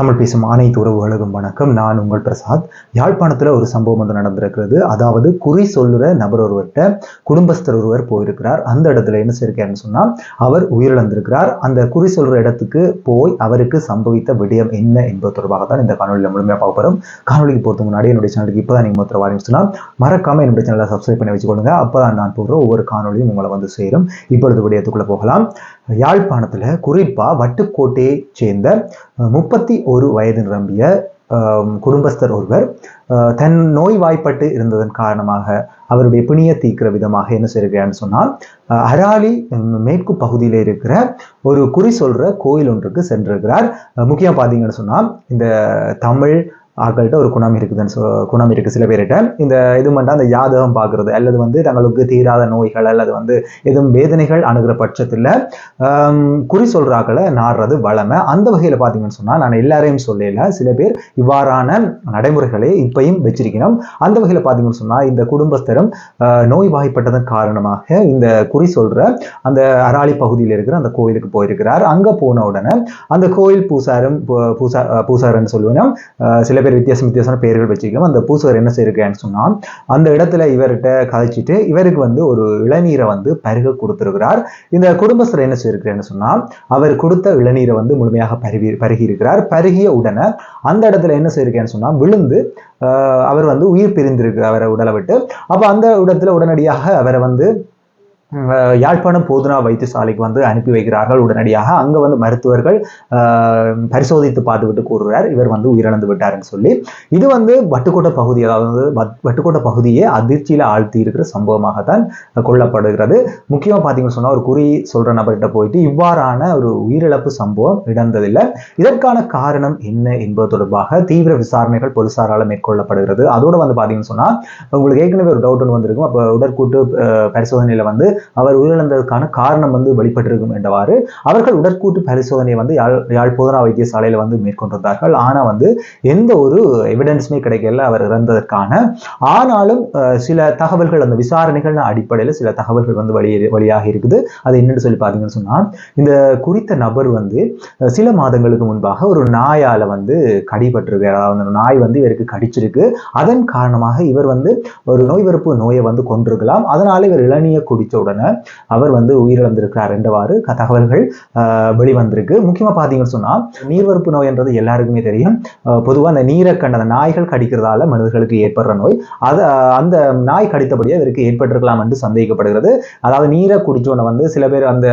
தமிழ் பேசும் அனைத்து உறவுகளுக்கும் வணக்கம். நான் உங்கள் பிரசாத். யாழ்ப்பாணத்தில் ஒரு சம்பவம் ஒன்று நடந்திருக்கிறது. அதாவது குறி சொல்லுற நபர் ஒருவர்கிட்ட குடும்பஸ்தர் ஒருவர் போயிருக்கிறார். அந்த இடத்துல என்ன செய்யிருக்காருன்னு சொன்னால் அவர் உயிரிழந்திருக்கிறார். அந்த குறி சொல்கிற இடத்துக்கு போய் அவருக்கு சம்பவித்த விடயம் என்ன என்பது தொடர்பாக தான் இந்த காணொலியில் முழுமையாக பார்க்க போகிறோம் காணொலிக்கு போகிறதுக்கு முன்னாடி என்னுடைய சேனலுக்கு இப்போ தான் நீங்கள் மொத்தம் ஆரம்பிச்சுன்னா மறக்காமல் என்னுடைய சேனலை சப்ஸ்கிரைப் பண்ணி வச்சுக்கொள்ளுங்க. அப்போ தான் நான் போடுற ஒவ்வொரு காணொலியும் உங்களை வந்து சேரும். இப்பொழுது விடயத்துக்குள்ளே போகலாம். யாழ்ப்பாணத்தில் குறிப்பாக வட்டுக்கோட்டையை சேர்ந்த முப்பத்தி ஒரு வயது நிரம்பிய அஹ், குடும்பஸ்தர் ஒருவர் அஹ், தன் நோய்வாய்ப்பட்டு இருந்ததன் காரணமாக அவருடைய பிணியை தீர்க்கிற விதமாக என்ன செய்கிறான்னு சொன்னால் அஹ், அராலி மேற்கு பகுதியில் இருக்கிற ஒரு குறி சொல்ற கோயில் ஒன்றுக்கு சென்றிருக்கிறார். அஹ், முக்கியம் பார்த்தீங்கன்னு சொன்னால் இந்த தமிழ் ஆக்கள்கிட்ட ஒரு குணம் இருக்குதுன்னு சொ குணம் இருக்குது சில பேர்கிட்ட. இந்த இது மட்டும் அந்த யாதகம் பார்க்குறது அல்லது வந்து தங்களுக்கு தீராத நோய்கள் அல்லது வந்து எதுவும் வேதனைகள் அணுகிற பட்சத்தில் குறி சொல்கிறாக்களை நாடுறது வளமை. அந்த வகையில் பார்த்தீங்கன்னு சொன்னால் நான் எல்லாரையும் சொல்லல சில பேர் இவ்வாறான நடைமுறைகளை இப்பையும் வச்சிருக்கணும். அந்த வகையில் பார்த்தீங்கன்னு சொன்னால் இந்த குடும்பஸ்தரும் ஆஹ், நோய்வாய்ப்பட்டதன் காரணமாக இந்த குறி சொல்கிற அந்த அராளி பகுதியில் இருக்கிற அந்த கோயிலுக்கு போயிருக்கிறார். அங்கே போன உடனே அந்த கோயில் பூசாரும் பூசா பூசாரன்னு சொல்லுவேன் சில சில பேர் வித்தியாசம் வித்தியாசமான பெயர்கள் வச்சுக்கலாம் அந்த பூசார் என்ன செய்யிருக்கேன்னு சொன்னால் அந்த இடத்துல இவர்கிட்ட கதைச்சிட்டு இவருக்கு வந்து ஒரு இளநீரை வந்து பருக கொடுத்துருக்கிறார். இந்த குடும்பஸ்தர் என்ன செய்யிருக்கிறேன்னு சொன்னால் அவர் கொடுத்த இளநீரை வந்து முழுமையாக பருகி பருகி இருக்கிறார் பருகிய உடனே அந்த இடத்துல என்ன செய்யிருக்கேன்னு சொன்னால் விழுந்து ஆஹ், அவர் வந்து உயிர் பிரிந்திருக்கு அவரை உடலை விட்டு. அப்போ அந்த இடத்துல உடனடியாக அவரை வந்து யாழ்ப்பாணம் போதுனா வைத்தியசாலைக்கு வந்து அனுப்பி வைக்கிறார்கள். உடனடியாக அங்கே வந்து மருத்துவர்கள் பரிசோதித்து பார்த்துவிட்டு கூறுகிறார். இவர் வந்து உயிரிழந்து விட்டாருன்னு சொல்லி. இது வந்து வட்டுக்கோட்டை பகுதி அதாவது வட்டுக்கோட்டை பகுதியே அதிர்ச்சியில் ஆழ்த்தி இருக்கிற சம்பவமாகத்தான் கொள்ளப்படுகிறது. முக்கியமாக பார்த்தீங்கன்னு சொன்னால் ஒரு குறி சொல்கிற நபர்கிட்ட போயிட்டு இவ்வாறான ஒரு உயிரிழப்பு சம்பவம் இடந்ததில்லை. இதற்கான காரணம் என்ன என்பது தொடர்பாக தீவிர விசாரணைகள் போலீசாரால் மேற்கொள்ளப்படுகிறது. அதோட வந்து பார்த்தீங்கன்னு சொன்னால் உங்களுக்கு ஏற்கனவே ஒரு டவுட் ஒன்று வந்திருக்கும். அப்போ உடற்கூட்டு பரிசோதனையில் வந்து அவர் உயிரிழந்ததற்கான காரணம் வந்து வெளிப்பட்டிருக்கும் என்றவாறு அவர்கள் உடற்கூட்டு பரிசோதனை வந்து யாழ் யாழ் போதனா வைத்தியசாலையில் வந்து மேற்கொண்டிருந்தார்கள். ஆனால் வந்து எந்த ஒரு எவிடன்ஸுமே கிடைக்கல. அவர் இறந்ததற்கான. ஆனாலும் சில தகவல்கள் அந்த விசாரணைகள் அடிப்படையில் சில தகவல்கள் வந்து வெளியே வழியாக இருக்குது. அது என்னென்னு சொல்லி பார்த்தீங்கன்னு சொன்னால் இந்த குறித்த நபர் வந்து சில மாதங்களுக்கு முன்பாக ஒரு நாயால் வந்து கடிபட்டிருக்கு அதாவது நாய் வந்து இவருக்கு கடிச்சிருக்கு. அதன் காரணமாக இவர் வந்து ஒரு நோய் வெறுப்பு நோயை வந்து கொண்டிருக்கலாம். அதனால இவர் இளநியை குடித்த உடனே அவர் வந்து உயிரிழந்திருக்கிறார் என்றவாறு தகவல்கள் வெளிவந்திருக்கு. முக்கியமாக பார்த்தீங்கன்னு சொன்னால் நீர்வரப்பு நோய் என்றது எல்லாருக்குமே தெரியும். பொதுவாக அந்த நீரை கண்ட அந்த நாய்கள் கடிக்கிறதால மனிதர்களுக்கு ஏற்படுற நோய். அது அந்த நாய் கடித்தபடியே இவருக்கு ஏற்பட்டிருக்கலாம் என்று சந்தேகப்படுகிறது. அதாவது நீரை குடிச்சோன்னு வந்து சில பேர் அந்த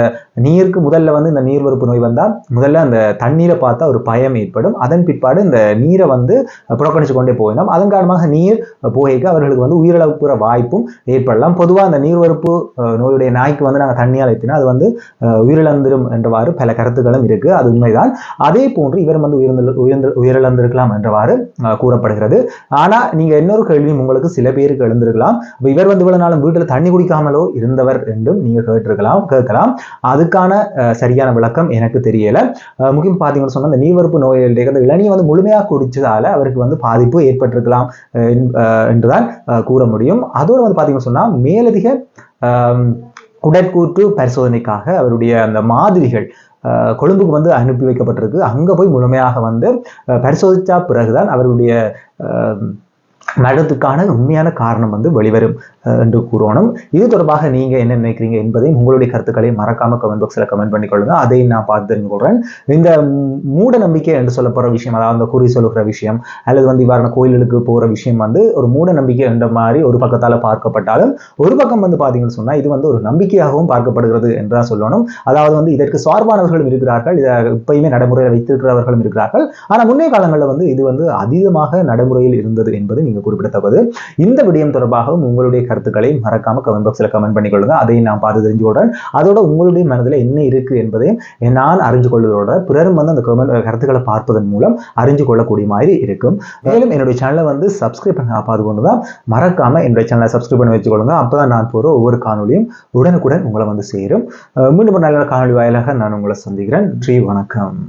நீருக்கு முதல்ல வந்து இந்த நீர்வரப்பு நோய் வந்தால் முதல்ல அந்த தண்ணீரை பார்த்தா ஒரு பயம் ஏற்படும். அதன் பிற்பாடு இந்த நீரை வந்து புறக்கணிச்சு கொண்டே போயிடும். அதன் காரணமாக நீர் போகைக்கு அவர்களுக்கு வந்து உயிரிழப்புற வாய்ப்பும் ஏற்படலாம். பொதுவாக அந்த நீர்வரப்பு நோய் நோயுடைய நாய்க்கு வந்து நாங்கள் தண்ணியால் ஏற்றினா அது வந்து உயிரிழந்திரும் என்றவாறு பல கருத்துக்களும் இருக்கு. அது உண்மைதான். அதே போன்று இவர் வந்து உயர்ந்து உயர்ந்து உயிரிழந்திருக்கலாம் என்றவாறு கூறப்படுகிறது. ஆனால் நீங்கள் இன்னொரு கேள்வியும் உங்களுக்கு சில பேருக்கு எழுந்திருக்கலாம். இவர் வந்து இவ்வளோ நாளும் வீட்டில் தண்ணி குடிக்காமலோ இருந்தவர் என்றும் நீங்க கேட்டிருக்கலாம் கேட்கலாம். அதுக்கான அஹ், சரியான விளக்கம் எனக்கு தெரியல. முக்கியம் பார்த்தீங்கன்னு சொன்னா இந்த நீர்வரப்பு நோயுடைய அந்த இளநியை வந்து முழுமையாக குடித்ததால் அவருக்கு வந்து பாதிப்பு ஏற்பட்டிருக்கலாம் என்றுதான் கூற முடியும். அதோடு வந்து பார்த்தீங்கன்னு சொன்னா மேலதிக உடற்கூற்று பரிசோதனைக்காக அவருடைய அந்த மாதிரிகள் கொழும்புக்கு வந்து அனுப்பி வைக்கப்பட்டிருக்கு. அங்கே போய் முழுமையாக வந்து அஹ், பரிசோதித்த பிறகுதான் அவருடைய நடத்துக்கான உண்மையான காரணம் வந்து வெளிவரும் என்று கூறணும். இது தொடர்பாக நீங்க என்ன நினைக்கிறீங்க என்பதையும் உங்களுடைய கருத்துக்களை மறக்காம கமெண்ட் பாக்ஸில் கமெண்ட் பண்ணிக்கொள்ளுங்க. அதையும் நான் பார்த்து தெரிந்து கொள்கிறேன் இந்த மூட நம்பிக்கை என்று சொல்லப்படுற விஷயம் அதாவது அந்த குறி சொல்லுகிற விஷயம் அல்லது வந்து இவ்வாறான கோயில்களுக்கு போகிற விஷயம் வந்து ஒரு மூட நம்பிக்கை என்ற மாதிரி ஒரு பக்கத்தால் பார்க்கப்பட்டாலும் ஒரு பக்கம் வந்து பார்த்தீங்கன்னு சொன்னால் இது வந்து ஒரு நம்பிக்கையாகவும் பார்க்கப்படுகிறது என்று சொல்லணும். அதாவது வந்து இதற்கு சார்பானவர்களும் இருக்கிறார்கள் இதை இப்பயுமே நடைமுறையில் வைத்திருக்கிறவர்களும் இருக்கிறார்கள். ஆனால் முன்னே காலங்களில் வந்து இது வந்து அதீதமாக நடைமுறையில் இருந்தது என்பது நீங்கள் குறிப்பிடத்தக்கது. இந்த விடயம் தொடர்பாகவும் உங்களுடைய கருத்துக்களை மறக்காம கமெண்ட் பாக்ஸில் கமெண்ட் பண்ணிக்கொள்ளுங்க. அதையும் நான் பார்த்து தெரிஞ்சுக்கொள்றேன். அதோட உங்களுடைய மனதில் என்ன இருக்கு என்பதை நான் அறிஞ்சு கொள்வதோட பிறரும் வந்து அந்த கமெண்ட் கருத்துக்களை பார்ப்பதன் மூலம் அறிஞ்சு கொள்ளக்கூடிய மாதிரி இருக்கும். மேலும் என்னுடைய சேனலை வந்து சப்ஸ்கிரைப் பண்ண பார்த்து கொண்டு தான் மறக்காம என்னுடைய சேனலை சப்ஸ்கிரைப் பண்ணி வச்சுக்கொள்ளுங்க. அப்பதான் நான் போகிற ஒவ்வொரு காணொலியும் உடனுக்குடன் உங்களை வந்து சேரும். மீண்டும் நல்ல காணொலி வாயிலாக நான் உங்களை சந்திக்கிறேன். நன்றி வணக்கம்.